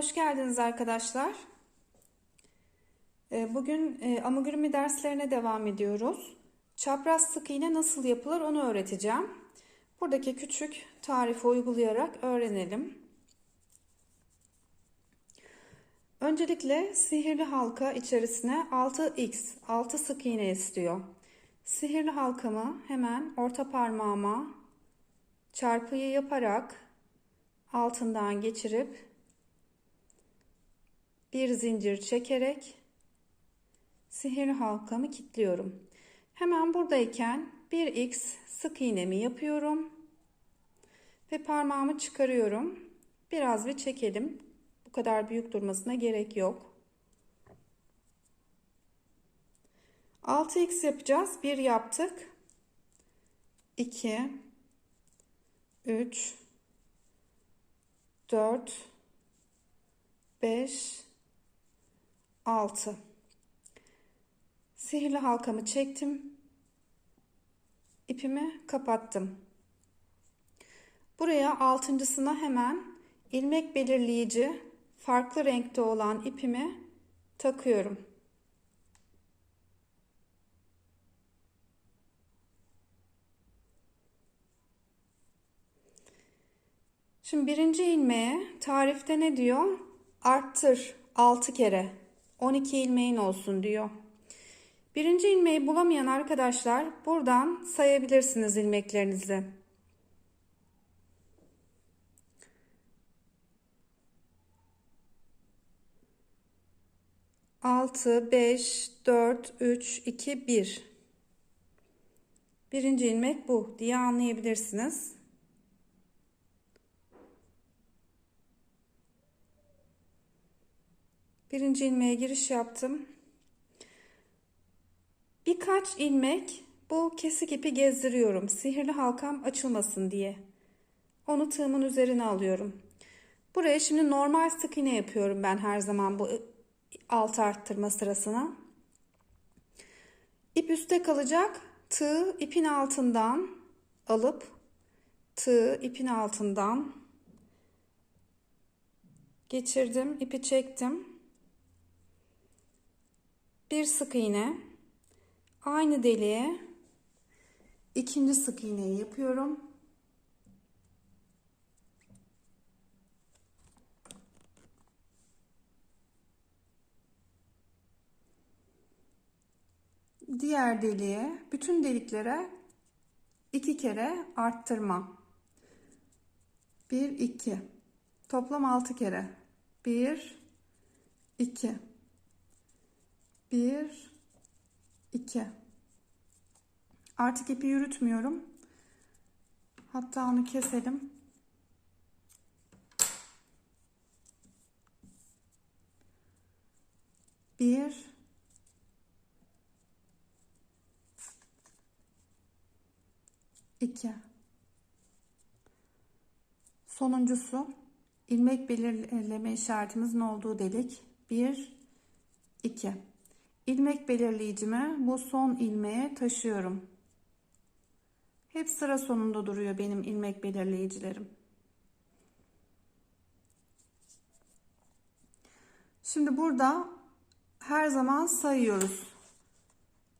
Hoş geldiniz arkadaşlar. Ee, Bugün e, amigurumi derslerine devam ediyoruz. Çapraz sık iğne nasıl yapılır onu öğreteceğim. Buradaki küçük tarifi uygulayarak öğrenelim. Öncelikle sihirli halka içerisine 6x, 6 sık iğne istiyor. Sihirli halkamı hemen orta parmağıma çarpıyı yaparak altından geçirip bir zincir çekerek sihirli halkamı kilitliyorum. Hemen buradayken 1x sık iğnemi yapıyorum ve parmağımı çıkarıyorum. Biraz bir çekelim. Bu kadar büyük durmasına gerek yok. 6x yapacağız. 1 yaptık. 2 3 4 5 6 Sihirli halkamı çektim. İpimi kapattım. Buraya altıncısına hemen ilmek belirleyici farklı renkte olan ipimi takıyorum. Şimdi birinci ilmeğe tarifte ne diyor? Arttır 6 kere 12 ilmeğin olsun diyor. Birinci ilmeği bulamayan arkadaşlar buradan sayabilirsiniz ilmeklerinizi. Altı, beş, dört, üç, iki, bir. Birinci ilmek bu diye anlayabilirsiniz. Birinci ilmeğe giriş yaptım. Birkaç ilmek bu kesik ipi gezdiriyorum. Sihirli halkam açılmasın diye. Onu tığımın üzerine alıyorum. Buraya şimdi normal sık iğne yapıyorum ben her zaman bu alt arttırma sırasına. İp üstte kalacak. Tığ ipin altından alıp tığ ipin altından geçirdim. ipi çektim. Bir sık iğne Aynı deliğe ikinci sık iğneyi yapıyorum. Diğer deliğe, bütün deliklere iki kere arttırma. Bir, iki. Toplam altı kere. Bir, iki. Bir, 2 artık ipi yürütmüyorum. Hatta onu keselim. Bir iki. Sonuncusu ilmek belirleme işaretimizin olduğu delik. Bir iki ilmek belirleyicimi bu son ilmeğe taşıyorum. Hep sıra sonunda duruyor benim ilmek belirleyicilerim. Şimdi burada her zaman sayıyoruz.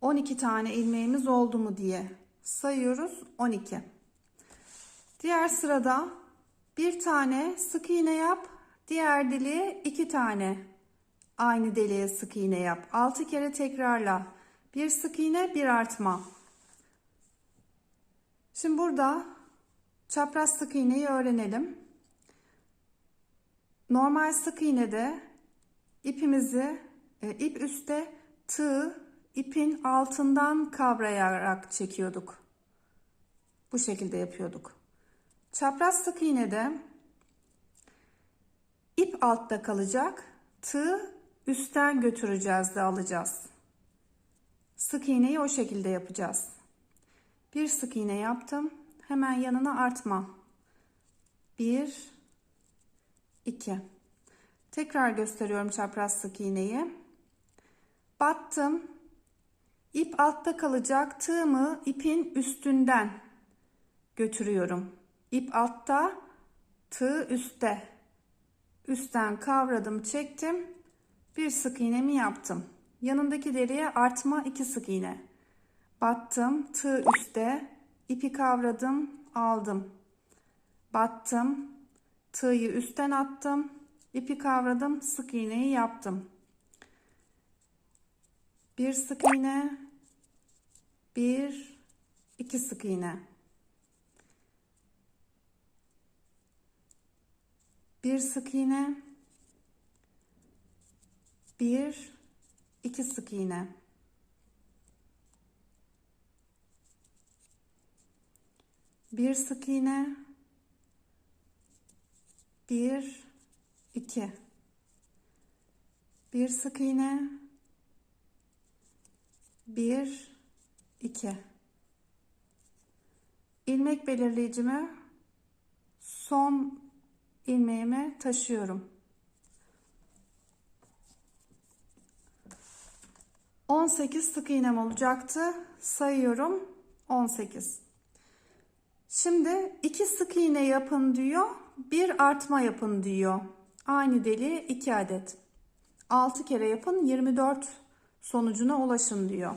12 tane ilmeğimiz oldu mu diye sayıyoruz 12. Diğer sırada bir tane sık iğne yap, diğer deliğe iki tane Aynı deliğe sık iğne yap. 6 kere tekrarla. Bir sık iğne, bir artma. Şimdi burada çapraz sık iğneyi öğrenelim. Normal sık iğnede ipimizi e, ip üstte tığ ipin altından kavrayarak çekiyorduk. Bu şekilde yapıyorduk. Çapraz sık iğnede ip altta kalacak. Tığ üstten götüreceğiz de alacağız. Sık iğneyi o şekilde yapacağız. Bir sık iğne yaptım. Hemen yanına artma. Bir, iki. Tekrar gösteriyorum çapraz sık iğneyi. Battım. İp altta kalacak. Tığımı ipin üstünden götürüyorum. İp altta, tığ üstte. üstten kavradım, çektim. Bir sık iğnemi yaptım. Yanındaki deliğe artma iki sık iğne. Battım, tığ üstte, ipi kavradım, aldım. Battım, tığı üstten attım, ipi kavradım, sık iğneyi yaptım. Bir sık iğne, bir, iki sık iğne. Bir sık iğne, bir, iki sık iğne. Bir sık iğne, bir, iki. Bir sık iğne, bir, iki. İlmek belirleyicimi son ilmeğime taşıyorum. 18 sık iğnem olacaktı. Sayıyorum. 18. Şimdi iki sık iğne yapın diyor. Bir artma yapın diyor. Aynı deliğe 2 adet. 6 kere yapın 24 sonucuna ulaşın diyor.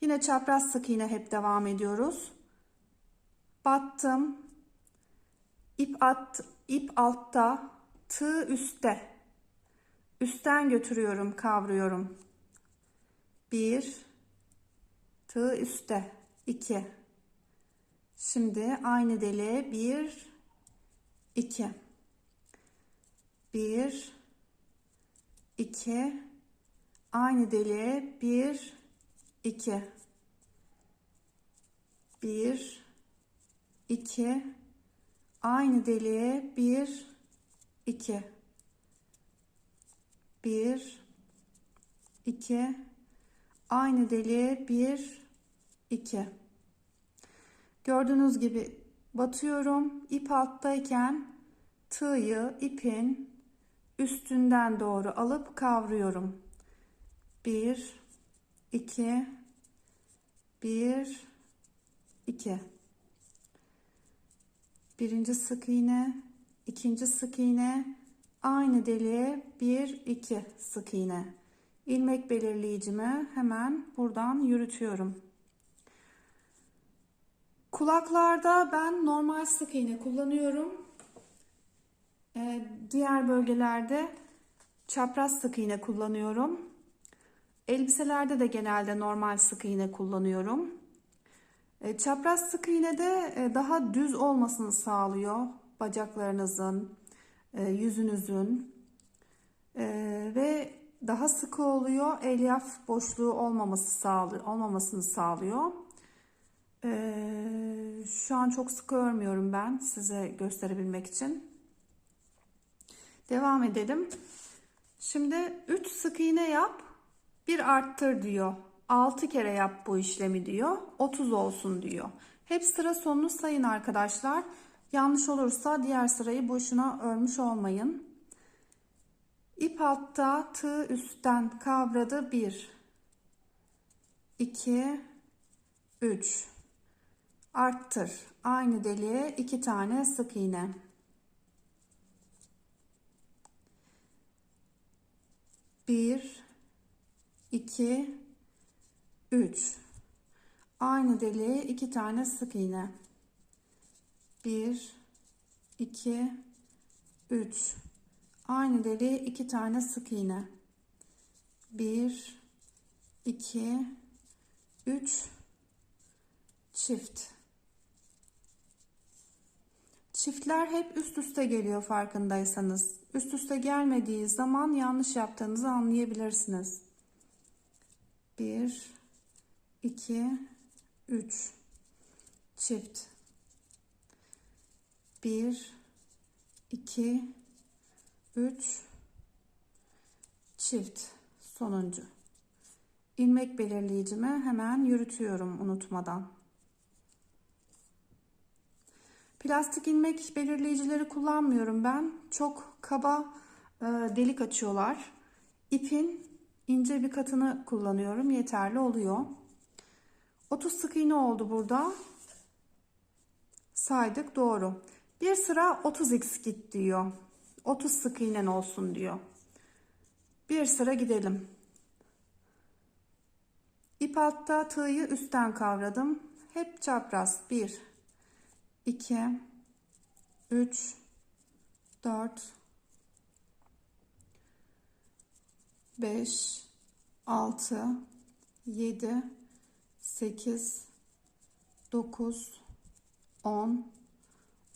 Yine çapraz sık iğne hep devam ediyoruz. Battım. ip at ip altta, tığ üstte. Üstten götürüyorum, kavruyorum. 1 tığ üstte. 2 Şimdi aynı deliğe 1 2 1 2 aynı deliğe 1 2 1 2 aynı deliğe 1 2 1 2 aynı deliğe 1 2 Gördüğünüz gibi batıyorum. ip alttayken tığı ipin üstünden doğru alıp kavruyorum. 1 2 1 2 Birinci sık iğne, ikinci sık iğne, aynı deliğe 1 2 sık iğne. ilmek belirleyicimi hemen buradan yürütüyorum. Kulaklarda ben normal sık iğne kullanıyorum. Ee, diğer bölgelerde çapraz sık iğne kullanıyorum. Elbiselerde de genelde normal sık iğne kullanıyorum. Ee, çapraz sık iğne de e, daha düz olmasını sağlıyor. Bacaklarınızın, yüzünüzün ee, ve daha sıkı oluyor. Elyaf boşluğu olmaması sağlıyor, olmamasını sağlıyor. Ee, şu an çok sıkı örmüyorum ben size gösterebilmek için. Devam edelim. Şimdi 3 sık iğne yap, bir arttır diyor. 6 kere yap bu işlemi diyor. 30 olsun diyor. Hep sıra sonunu sayın arkadaşlar. Yanlış olursa diğer sırayı boşuna örmüş olmayın. İp altta, tığ üstten kavradı 1 2 3 arttır. Aynı deliğe iki tane sık iğne. Bir, iki, üç. Aynı deliğe iki tane sık iğne. Bir, iki, üç. Aynı deliğe iki tane sık iğne. Bir, iki, üç, çift. Çiftler hep üst üste geliyor farkındaysanız. Üst üste gelmediği zaman yanlış yaptığınızı anlayabilirsiniz. 1 2 3 çift 1 2 3 çift sonuncu ilmek belirleyicimi hemen yürütüyorum unutmadan Plastik ilmek belirleyicileri kullanmıyorum ben. Çok kaba e, delik açıyorlar. İpin ince bir katını kullanıyorum. Yeterli oluyor. 30 sık iğne oldu burada. Saydık doğru. Bir sıra 30x git diyor. 30 sık iğnen olsun diyor. Bir sıra gidelim. İp altta tığ'yı üstten kavradım. Hep çapraz. 1 2 3 4 5 6 7 8 9 10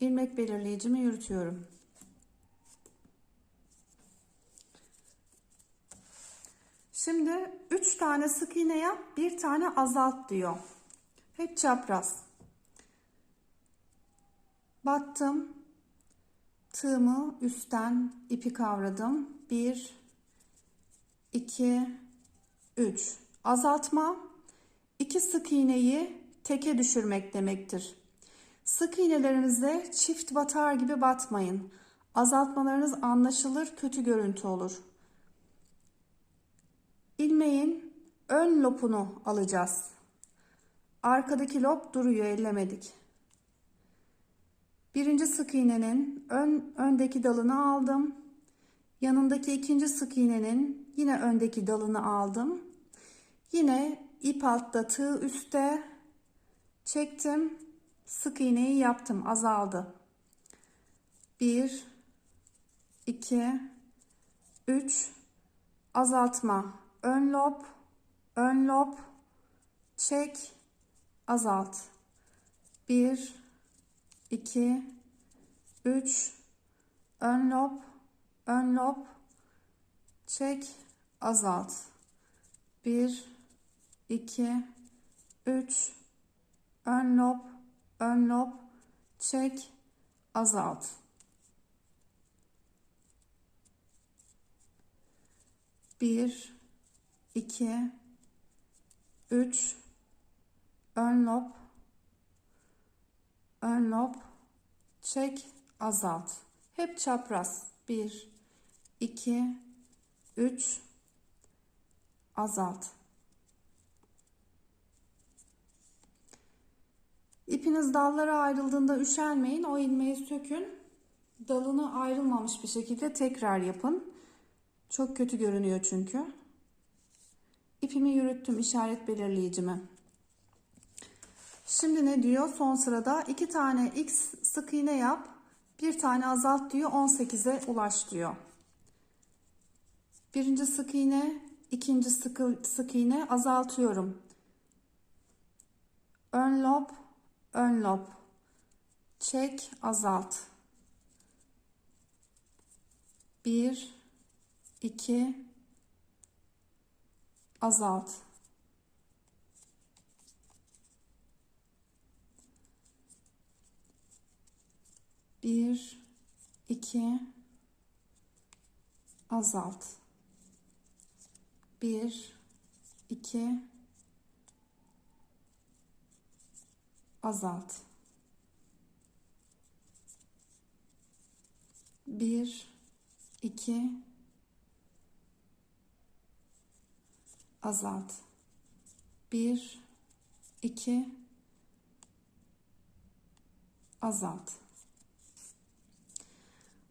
ilmek belirleyicimi yürütüyorum. Şimdi 3 tane sık iğne yap, bir tane azalt diyor. Hep çapraz. Battım. Tığımı üstten ipi kavradım. 1 2 3 azaltma 2 sık iğneyi teke düşürmek demektir. Sık iğnelerinizde çift batar gibi batmayın. Azaltmalarınız anlaşılır, kötü görüntü olur. İlmeğin ön lopunu alacağız. Arkadaki lop duruyor, ellemedik. Birinci sık iğnenin ön, öndeki dalını aldım. Yanındaki ikinci sık iğnenin yine öndeki dalını aldım. Yine ip altta tığ üstte çektim. Sık iğneyi yaptım. Azaldı. 1 2 3 azaltma. Ön lob, ön lob, çek, azalt. 1 2 3 ön lob, ön lob, çek, azalt. 1 2 3 ön lob, ön lob, çek, azalt. Bir, iki, üç, ön lob, ön lob, çek, azalt. Hep çapraz. Bir, iki, üç, azalt. İpiniz dallara ayrıldığında üşenmeyin. O ilmeği sökün. Dalını ayrılmamış bir şekilde tekrar yapın. Çok kötü görünüyor çünkü. İpimi yürüttüm işaret belirleyicimi. Şimdi ne diyor? Son sırada iki tane x sık iğne yap. Bir tane azalt diyor. 18'e ulaş diyor. Birinci sık iğne, ikinci sık, sık iğne azaltıyorum. Ön lob, ön lob. Çek, azalt. 1 2 azalt. Bir, iki, azalt. Bir, iki, azalt. Bir, iki, azalt. Bir, iki, azalt.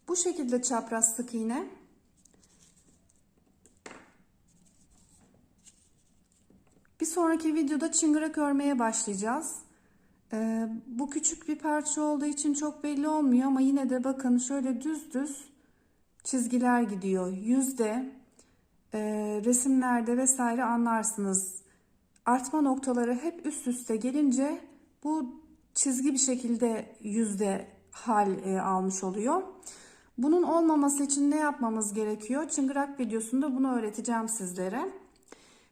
Bu şekilde çapraz sık iğne. Bir sonraki videoda çıngırak örmeye başlayacağız. Ee, bu küçük bir parça olduğu için çok belli olmuyor ama yine de bakın şöyle düz düz çizgiler gidiyor. Yüzde e, resimlerde vesaire anlarsınız. Artma noktaları hep üst üste gelince bu çizgi bir şekilde yüzde hal e, almış oluyor. Bunun olmaması için ne yapmamız gerekiyor? Çıngırak videosunda bunu öğreteceğim sizlere.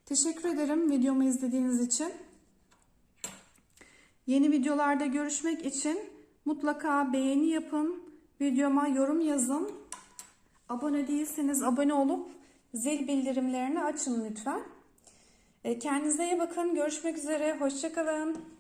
Teşekkür ederim videomu izlediğiniz için. Yeni videolarda görüşmek için Mutlaka beğeni yapın. Videoma yorum yazın. Abone değilseniz abone olup zil bildirimlerini açın lütfen. E, Kendinize iyi bakın. Görüşmek üzere. Hoşçakalın.